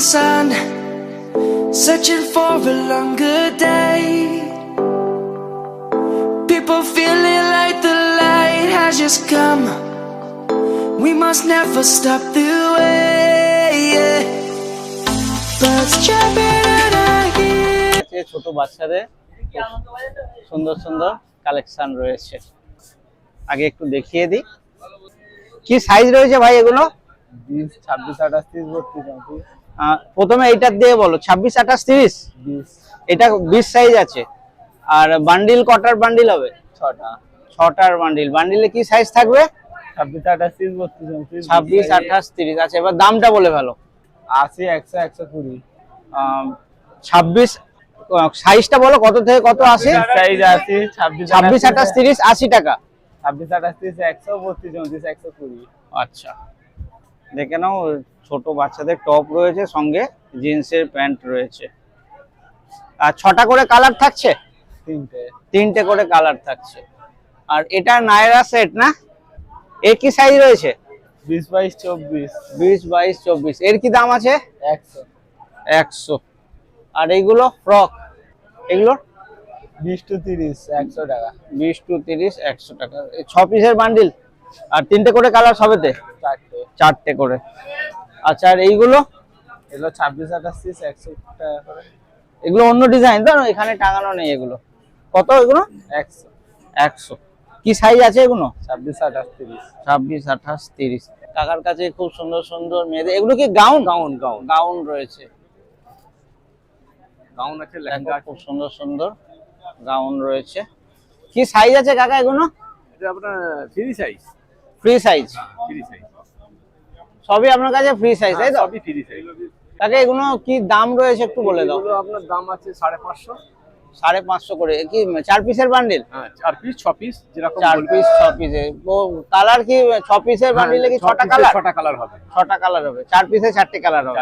sun, searching for a longer day. People feeling like the light has just come. We must never stop the way. Birds jumping and I hear. ছোট বাচ্চাদের সুন্দর সুন্দর collection রয়েছে আগে একটু দেখিয়ে দিই কি সাইজ রয়েছে ভাই এগুলো বিশ ছাব্বিশ আঠাশ তিরিশ বত্রিশ চৌত্রিশ আহ, প্রথমে এইটার দিয়ে বলো ছাব্বিশ আঠাশ তিরিশ? এটা বিশ সাইজ আছে। আর বান্ডিল কটার বান্ডিল হবে? ছটা। ছটার বান্ডিল বান্ডিলে কি সাইজ থাকবে? ছাব্বিশ আঠাশ তিরিশ তিরিশ। আচ্ছা এবার দামটা বলে ফেলো। আশি একশো একশো কুড়ি। ছাব্বিশ সাইজটা বলো কত থেকে কত আসে? সাইজ আশি ছাব্বিশ আঠাশ তিরিশ। আশি টাকা। ছাব্বিশ আঠাশ তিরিশ একশো বত্রিশ চৌত্রিশ একশো কুড়ি। আচ্ছা। দেখে নাও ছোট বাচ্চাদের টপ রয়েছে সঙ্গে জিন্সের প্যান্ট রয়েছে। আর ছটা করে কালার থাকছে? তিনটে। তিনটে করে কালার থাকছে। আর এটা নায়রা সেট না? এর কি সাইজ রয়েছে? বিশ বাইশ চব্বিশ। বিশ বাইশ চব্বিশ। এর কি দাম আছে? একশো। একশো। আর এইগুলো ফ্রক? এগুলো? বিশ টু তিরিশ একশো টাকা। বিশ টু তিরিশ একশো টাকা। ছ পিসের বান্ডিল আর তিনটে করে কালার সবেতে চারটে। চারটে করে। আচ্ছা আর এইগুলো? এগুলো ছাব্বিশ আঠাশ একশো টাকা করে। এগুলো অন্য ডিজাইন তো এখানে টাঙানো নেই এগুলো। কত এগুলো? একশো। একশো। কি সাইজ আছে এগুলো? ছাব্বিশ আঠাশ তিরিশ। ছাব্বিশ আঠাশ তিরিশ। কাকার কাছে খুব সুন্দর সুন্দর মেয়েদের। এগুলো কি গাউন? Gown gown. গাউন রয়েছে। গাউন আছে লেহেঙ্গা খুব সুন্দর সুন্দর গাউন রয়েছে। কি সাইজ আছে কাকা এগুলো? এটা আপনার free size free size free size সবই আপনার কাছে ফ্রি সাইজ তাই তো? সবই ফ্রি সাইজ কাকা এগুলো কি দাম রয়েছে একটু বলে দাও। এগুলো আপনার দাম আছে সাড়ে পাঁচশো। সাড়ে পাঁচশো করে। কি চার পিসের বান্ডিল হ্যাঁ চার পিস ছ পিস যেরকম চার পিস ছ পিসে কালার কি ছ পিসের হ্যাঁ, বান্ডিলে কি ছটা কালার ছটা কালার হবে। ছটা কালার হবে। চার পিসে চারটে কালার হবে।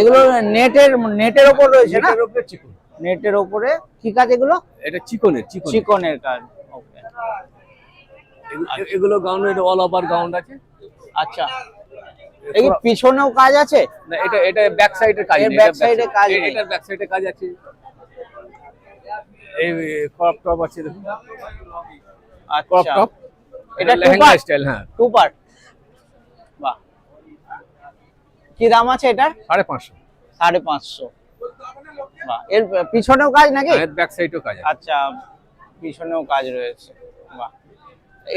এগুলো নেটের নেটের ওপর রয়েছে না? এটার উপরে নেটের ওপরে কি কাজ এগুলো? এটা চিকনের। চিকনের কাজ। Okay. এগুলো গাউনের অল ওভার গাউন আছে। আচ্ছা। এই পিছনেও কাজ আছে? না এটা এটা ব্যাক সাইডের কাজ এটা side এ কাজ এ- নেই। এটার ব্যাক সাইডে কাজ আছে। এই ক্রপ টপ আছে দেখুন। ক্রপ আচ্ছা টপ এটা এটা লেহেঙ্গা স্টাইল হ্যাঁ। টু পার্ট বাহ। কি দাম আছে এটার? সাড়ে পাঁচশো। সাড়ে পাঁচশো। বাহ। এর পিছনেও কাজ নাকি? এর ব্যাক সাইডেও কাজ আছে। আচ্ছা পিছনেও কাজ রয়েছে। বাহ।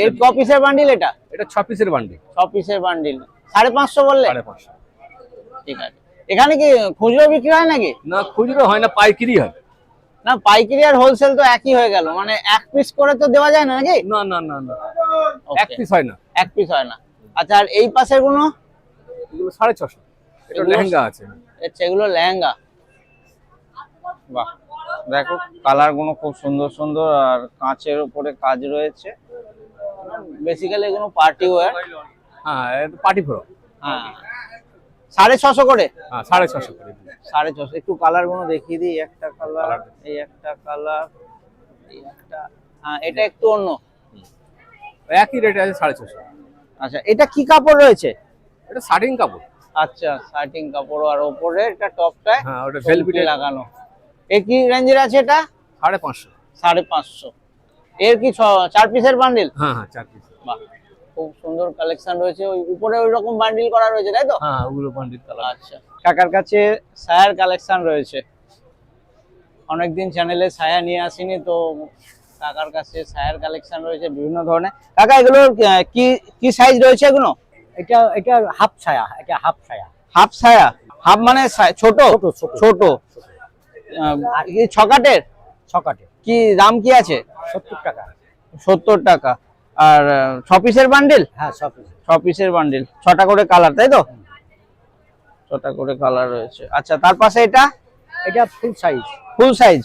এর ক পিসের বান্ডিল এটা? এটা ছ পিসের বান্ডি ছ পিসের বান্ডিল সাড়ে পাঁচশো বললে? সাড়ে পাঁচশো। ঠিক আছে। এখানে কি খুচরো বিক্রি হয় নাকি? না খুচরো হয় না পাইকারি হয়। না পাইকারি আর হোলসেল তো একই হয়ে গেল। মানে এক পিস করে তো দেওয়া যায় না নাকি? না না না না। এক পিস হয় না। এক পিস হয় না। আচ্ছা আর এই পাশেরগুলো? এগুলো সাড়ে ছশো। এটা লেহেঙ্গা আছে। আচ্ছা এগুলো লেহেঙ্গা। বাহ। দেখো কালারগুলো খুব সুন্দর সুন্দর আর কাঁচের উপরে কাজ রয়েছে। বেসিক্যালি এগুলো পার্টি ওয়্যার হ্যাঁ পার্টি ফ্রক হ্যাঁ। সাড়ে ছশো করে? হ্যাঁ সাড়ে ছশো করে। সাড়ে ছশো। একটু কালারগুলো দেখিয়ে দিই একটা কালার এই একটা কালার এই একটা হ্যাঁ এটা একটু অন্য। একই রেট আছে সাড়ে ছশো। আচ্ছা এটা কি কাপড় রয়েছে? এটা শার্টিং কাপড়। আচ্ছা শার্টিং কাপড় আর ওপরে এটা টপটায় হ্যাঁ ওটা ভেলভেটে লাগানো। এ কি রেঞ্জের আছে এটা? সাড়ে পাঁচশো। সাড়ে পাঁচশো। এর কি ছ- চার পিসের বান্ডিল হ্যাঁ হ্যাঁ চার পিস বাহ খুব সুন্দর কালেকশন রয়েছে। ওই উপরে ওই রকম বান্ডিল করা রয়েছে তাই তো? হ্যাঁ ওগুলো বান্ডিল কালার আচ্ছা। কাকার কাছে সায়ার কালেকশন রয়েছে। অনেকদিন চ্যানেলে সায়া নিয়ে আসিনি তো কাকার কাছে সায়ার কালেকশন রয়েছে বিভিন্ন ধরনের। কাকা এগুলো কি কি সাইজ রয়েছে এগুলো? এটা এটা হাফ ছায়া এটা হাফ ছায়া হাফ ছায়া হাফ মানে ছোট? ছোট, ছোট। কি ছকাটের কি দাম কি আছে? সত্তর টাকা। সত্তর টাকা। আর ছ পিসের বান্ডিল হ্যাঁ ছ পিসের বান্ডিল ছটা করে কালার তাই তো? ছটা করে কালার রয়েছে। আচ্ছা তার পাশে এটা? এটা ফুল সাইজ ফুল সাইজ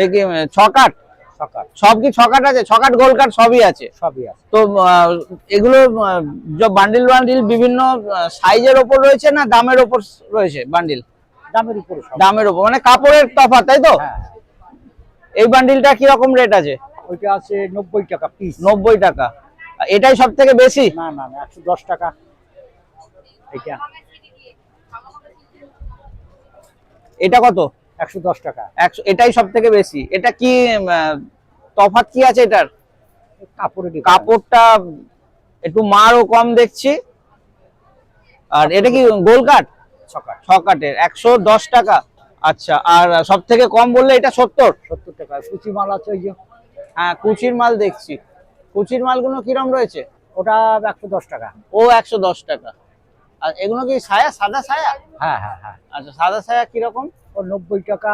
এই কি ছকাট? ছকাট। সব কি ছকাট আছে? ছকাট গোল কাট সবই আছে? সবই আছে। তো এগুলো বান্ডিল বান্ডিল বিভিন্ন সাইজের ওপর রয়েছে না দামের ওপর রয়েছে বান্ডিল দামের উপরে দামের ওপর মানে কাপড়ের তফাৎ তাই তো? হ্যাঁ। এই বান্ডিলটা কি রকম রেট আছে? ওইটা আছে নব্বই টাকা পিস নব্বই টাকা। আর এটাই সব থেকে বেশি? না না না একশো দশ টাকা। এটা এটা কত? একশো দশ টাকা। একশো এটাই সব থেকে বেশি। এটা কি তফাৎ কি আছে এটার? কাপড়ের কাপড়টা একটু মারও কম দেখছি। আর এটা কি গোল কাট? ছকা ছ কাটের একশো দশ টাকা। আচ্ছা আর সব থেকে কম বললে এটা সত্তর? সত্তর টাকা। কুচি মাল আছে ওই যে হ্যাঁ কুচির মাল দেখছি। কুচির মালগুলো কিরম রয়েছে? ওটা একশো দশ টাকা। ও একশো দশ টাকা। আর এগুলো কি সায়া সাদা সায়া হ্যাঁ হ্যাঁ হ্যাঁ। আচ্ছা সাদা সায়া কীরকম? ও নব্বই টাকা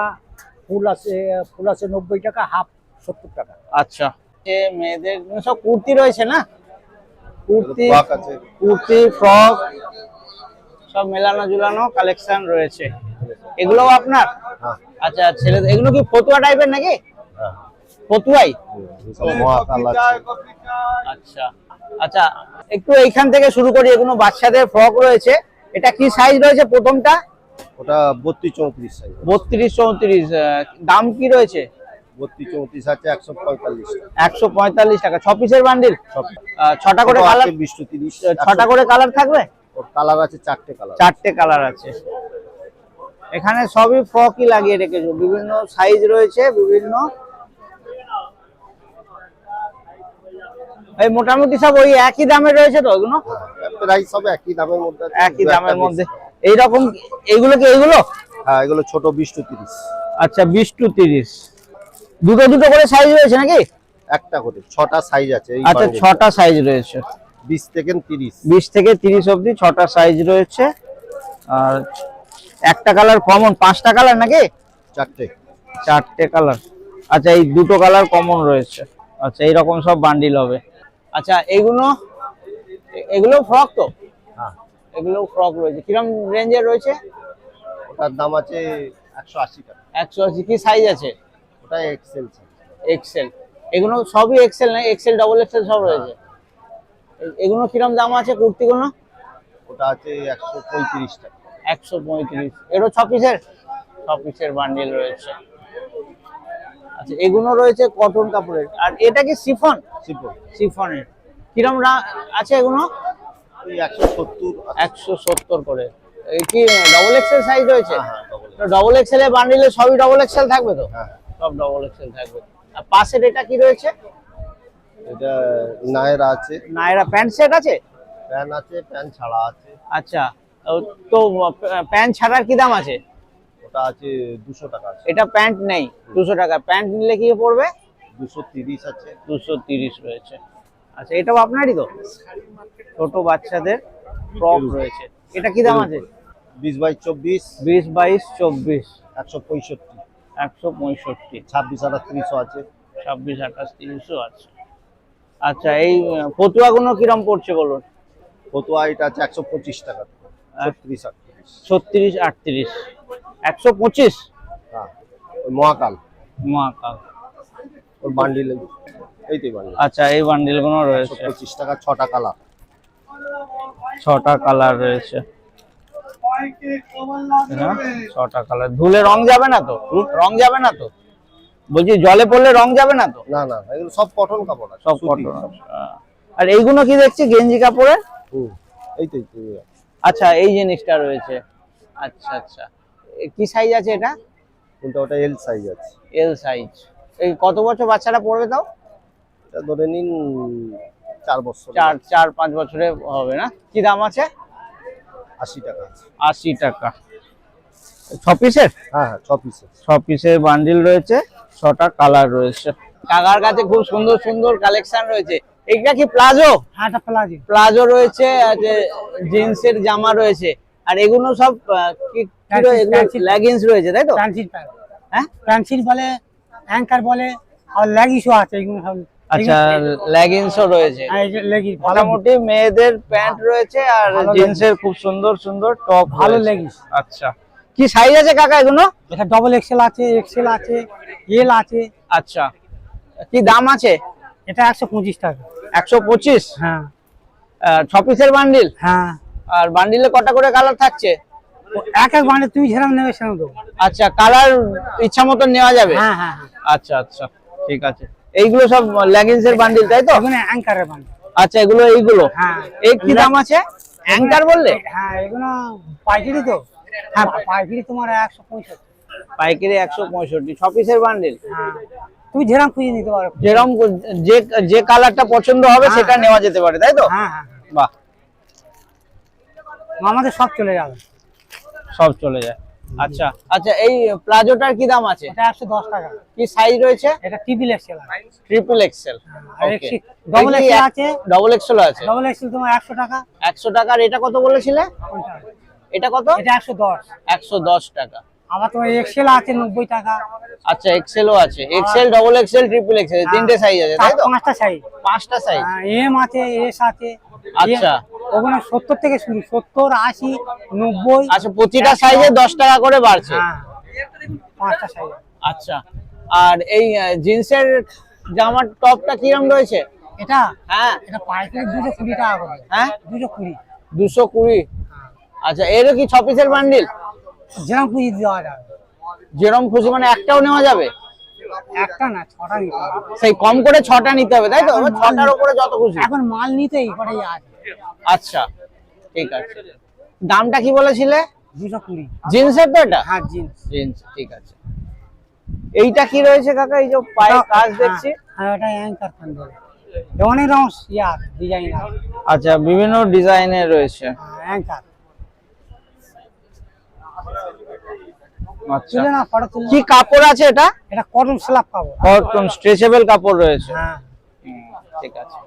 ফুল আছে ফুল আছে নব্বই টাকা হাফ সত্তর টাকা। আচ্ছা। এ মেয়েদের সব কুর্তি রয়েছে না? কুর্তি আছে। কুর্তি ফ্রক সব মেলানো ঝুলানো কালেকশন রয়েছে। এগুলোও আপনার? হ্যাঁ। আচ্ছা ছেলেদের এগুলো কি ফতুয়া টাইপের নাকি? হ্যাঁ। ফতুয়াই? আচ্ছা। আচ্ছা একটু এইখান থেকে শুরু করি এগুলো বাচ্চাদের ফ্রক রয়েছে। এটা কি সাইজ রয়েছে প্রথমটা? ওটা বত্রিশ চৌত্রিশ সাইজ বত্রিশ চৌত্রিশ দাম কি রয়েছে? বত্রিশ চৌত্রিশ আছে একশো পঁয়তাল্লিশ একশো পঁয়তাল্লিশ টাকা। ছ পিসের বান্ডিল ছটা করে কালার বিশ তিরিশ ছটা করে কালার থাকবে? কালার আছে চারটে কালার চারটে কালার আছে। এখানে সবই ফ্রকই লাগিয়ে রেখেছো। বিভিন্ন সাইজ রয়েছে বিভিন্ন। এই মোটামুটি সব ওই একই দামে রয়েছে তো ওগুলো? প্রাইস সব একই দামের মধ্যে। একই দামের। মধ্যে। এইরকম এইগুলো কি এইগুলো? হ্যাঁ এগুলো ছোট বিশ টু তিরিশ। আচ্ছা বিশ টু তিরিশ। দুটো দুটো করে সাইজ রয়েছে নাকি? একটা করে ছটা সাইজ আছে এই আচ্ছা ছটা সাইজ রয়েছে। বিশ থেকে তিরিশ। বিশ থেকে তিরিশ অবধি ছটা সাইজ রয়েছে। আর একটা কালার কমন পাঁচটা কালার নাকি? চারটে। চারটে কালার আচ্ছা এই দুটো কালার কমন রয়েছে। আচ্ছা এইরকম সব বান্ডিল হবে। আচ্ছা এইগুলো এগুলো ফ্রক তো? হ্যাঁ। এগুলো ফ্রক রয়েছে। কিরম রেঞ্জের রয়েছে? ওটার দাম আছে একশো আশি টাকা। একশো আশি। কি সাইজ আছে? ওটা এক্সেল এক্সেল এগুলো সবই এক্সেল না? এক্সেল ডবল এক্সেল সব রয়েছে? এগুলো কিরম দাম আছে কুর্তিগুলো? ওটা আছে একশো পঁয়ত্রিশ টাকা। একশো পঁয়ত্রিশ। এরও ছ পিসের ছ পিসের বান্ডিল রয়েছে। আচ্ছা এগুলো রয়েছে কটন কাপড়ের। আর এটা কি সিফন শিপন সিফনের কিরম আছে এগুলো একশো সত্তর একশো সত্তর করে। এই কি ডবল এক্সেল সাইজ রয়েছে? হ্যাঁ হ্যাঁ ডবল এক্সেল এর বান্ডিলে সবই ডবল এক্সেল থাকবে তো? হ্যাঁ। সব ডবল এক্সেল থাকবে। আর পাশের এটা কি রয়েছে? এটা নায়রা আছে। নায়রা প্যান্ট সেট আছে? প্যান আছে প্যান ছাড়া আছে। আচ্ছা তো প্যান্ট ছাড়ার কি দাম আছে? ওটা আছে দুশো টাকা আছে। এটা প্যান্ট নেই দুশো টাকা। প্যান্ট নিলে কি পড়বে? দুশো তিরিশ আছে। দুশো তিরিশ রয়েছে। আচ্ছা এটাও আপনারই তো? ছোট বাচ্চাদের ফ্রক রয়েছে। এটা কি দাম আছে? বিশ বাই চব্বিশ। বিশ বাইশ চব্বিশ। একশো পঁয়ষট্টি। একশো পঁয়ষট্টি। ছাব্বিশ আছে। ছাব্বিশ আঠাশ তিরিশও আছে। আচ্ছা এই ফতুয়াগুলো কিরম পড়ছে বলুন? ফতুয়া এটা আছে একশো পঁচিশ টাকা। ছত্রিশ আটত্রিশ। একশো পঁচিশ? হ্যাঁ মহাকাল। মহাকাল। ওর বান্ডিল এই তো বান্ডিল আচ্ছা এই রয়েছে। পঁচিশ টাকা ছটা কালার ছটা কালার রয়েছে। হ্যাঁ, ছটা কালার ধুলে রং যাবে না তো? রং যাবে না তো? বলছি জলে পড়লে রং যাবে না তো? না না এগুলো সব কটন কাপড় সব কটন আর এইগুলো কি দেখছি গেঞ্জি কাপড়ের হুম এই তো। আচ্ছা এই জিনিসটা রয়েছে। আচ্ছা আচ্ছা। কি সাইজ আছে এটা? কিন্তু ওটা এল সাইজ আছে। এল সাইজ এই কত বছর বাচ্চারা পড়বে তাও? এটা ধরে নিন চার বছর। চার চার পাঁচ বছরে হবে না? কি দাম আছে? আশি টাকা আছে। আশি টাকা। ছ পিসের হ্যাঁ হ্যাঁ ছ পিসের ছ পিসের বান্ডিল রয়েছে ছটা কালার রয়েছে। কাকার কাছে খুব সুন্দর সুন্দর কালেকশন রয়েছে। এটা কি প্লাজো? হ্যাঁ এটা প্লাজি। প্লাজো রয়েছে আর জিন্সের জামা রয়েছে। আর এগুলো সব কি। লেগিংস রয়েছে তাই তো? প্যান্ট হ্যাঁ? পেন্সিল বলে অ্যাঙ্কার বলে আর লেগিসও আছে এগুলো সব আচ্ছা লেগিংসও রয়েছে। হ্যাঁ, মোটামুটি মেয়েদের প্যান্ট রয়েছে আর জিন্সের খুব সুন্দর সুন্দর টপ ভালো লেগিস আচ্ছা। কি সাইজ আছে কাকা এগুলো? এটা ডবল এক্সেল আছে এক্সেল আছে এল আছে। আচ্ছা। কি দাম আছে? এটা একশো পঁচিশ টাকা। একশো পঁচিশ? হ্যাঁ। ছ পিসের বান্ডিল হ্যাঁ। আর বান্ডিলে কটা করে কালার থাকছে? এক এক বান্ডে তুমি যেরকম নেবে সেরকম আচ্ছা কালার ইচ্ছা মতন নেওয়া যাবে? হ্যাঁ হ্যাঁ হ্যাঁ। আচ্ছা আচ্ছা ঠিক আছে। এইগুলো সব লেগিংস এর বান্ডিল তাই তো? এগুলো অ্যাঙ্কারের বান্ডে আচ্ছা এগুলো এইগুলো? হ্যাঁ। এই কি দাম আছে? অ্যাঙ্কার বললে? হ্যাঁ এগুলো পাইকারি তো। হ্যাঁ পাইকারি তোমার একশো পঁয়ষট্টি। পাইকারি একশো পঁয়ষট্টি ছ পিসের বান্ডিল হ্যাঁ। তুমি যেরকম খুঁজে নিতে পারো। যেরকম যে যে কালারটা পছন্দ হবে সেটা নেওয়া যেতে পারে তাই তো? হ্যাঁ হ্যাঁ বাহ। হ্যাঁ। আমাদের সব চলে যাবে। সব চলে যায়। আচ্ছা আচ্ছা এই প্লাজোটার কি দাম আছে? এটা একশো দশ টাকা। কি সাইজ রয়েছে? এটা টিবিল এক্সেল ট্রিপল এক্সেল আর একশো- double XL আছে। ডবল এক্সেল আছে? ডবল এক্সেল তোমার একশো টাকা। একশো টাকার এটা কত বলেছিলে? এটা কত? এটা একশো দশ। একশো দশ টাকা। আবার তোমার এক্সেল আছে নব্বই টাকা। আচ্ছা এক্সেলও আছে। XL double XL triple XL তিনটে সাইজ আছে তাই তো? পাঁচটা সাইজ পাঁচটা সাইজ এম আছে এস আছে। আচ্ছা। ওখানে সত্তর থেকে শুরু সত্তর আশি নব্বই। আচ্ছা প্রতিটা সাইজে দশ টাকা করে বাড়ছে? হ্যাঁ পাঁচটা সাইজ আচ্ছা। আর এই জিন্সের জামার টপটা কিরম রয়েছে? এটা? হ্যাঁ। এটা পাইকারি দুশো কুড়ি টাকা করে। হ্যাঁ? দুশো কুড়ি। দুশো কুড়ি? আচ্ছা এরও কি ছ পিসের বান্ডিল যেরকম কুড়ি দেওয়া যাবে। যেরম খুশি মানে একটাও নেওয়া যাবে? একটা না ছটা নিতে হবে। সেই কম করে ছটা নিতে হবে তাই তো? ছটার উপরে যত খুশি। এখন মাল নিতেই কটাই আছে। আচ্ছা ঠিক আছে। দামটা কি বলেছিলে? দুশো কুড়ি। জিন্সের তো এটা? হ্যাঁ জিন্স। জিন্স ঠিক আছে। এইটা কি রয়েছে কাকা? এই যে পায়ে কাজ দেখছি। হ্যাঁ এটা অ্যাঙ্কার প্যান্ডেল অনেক রকম ইয়ে আছে ডিজাইন আচ্ছা বিভিন্ন ডিজাইনের রয়েছে। অ্যাঙ্কার তুলে না ফটো তুলে কি কাপড় আছে এটা? এটা কটন স্ল্যাব কাপড়। কটন স্ট্রেচেবল কাপড় রয়েছে। হ্যাঁ। ঠিক আছে।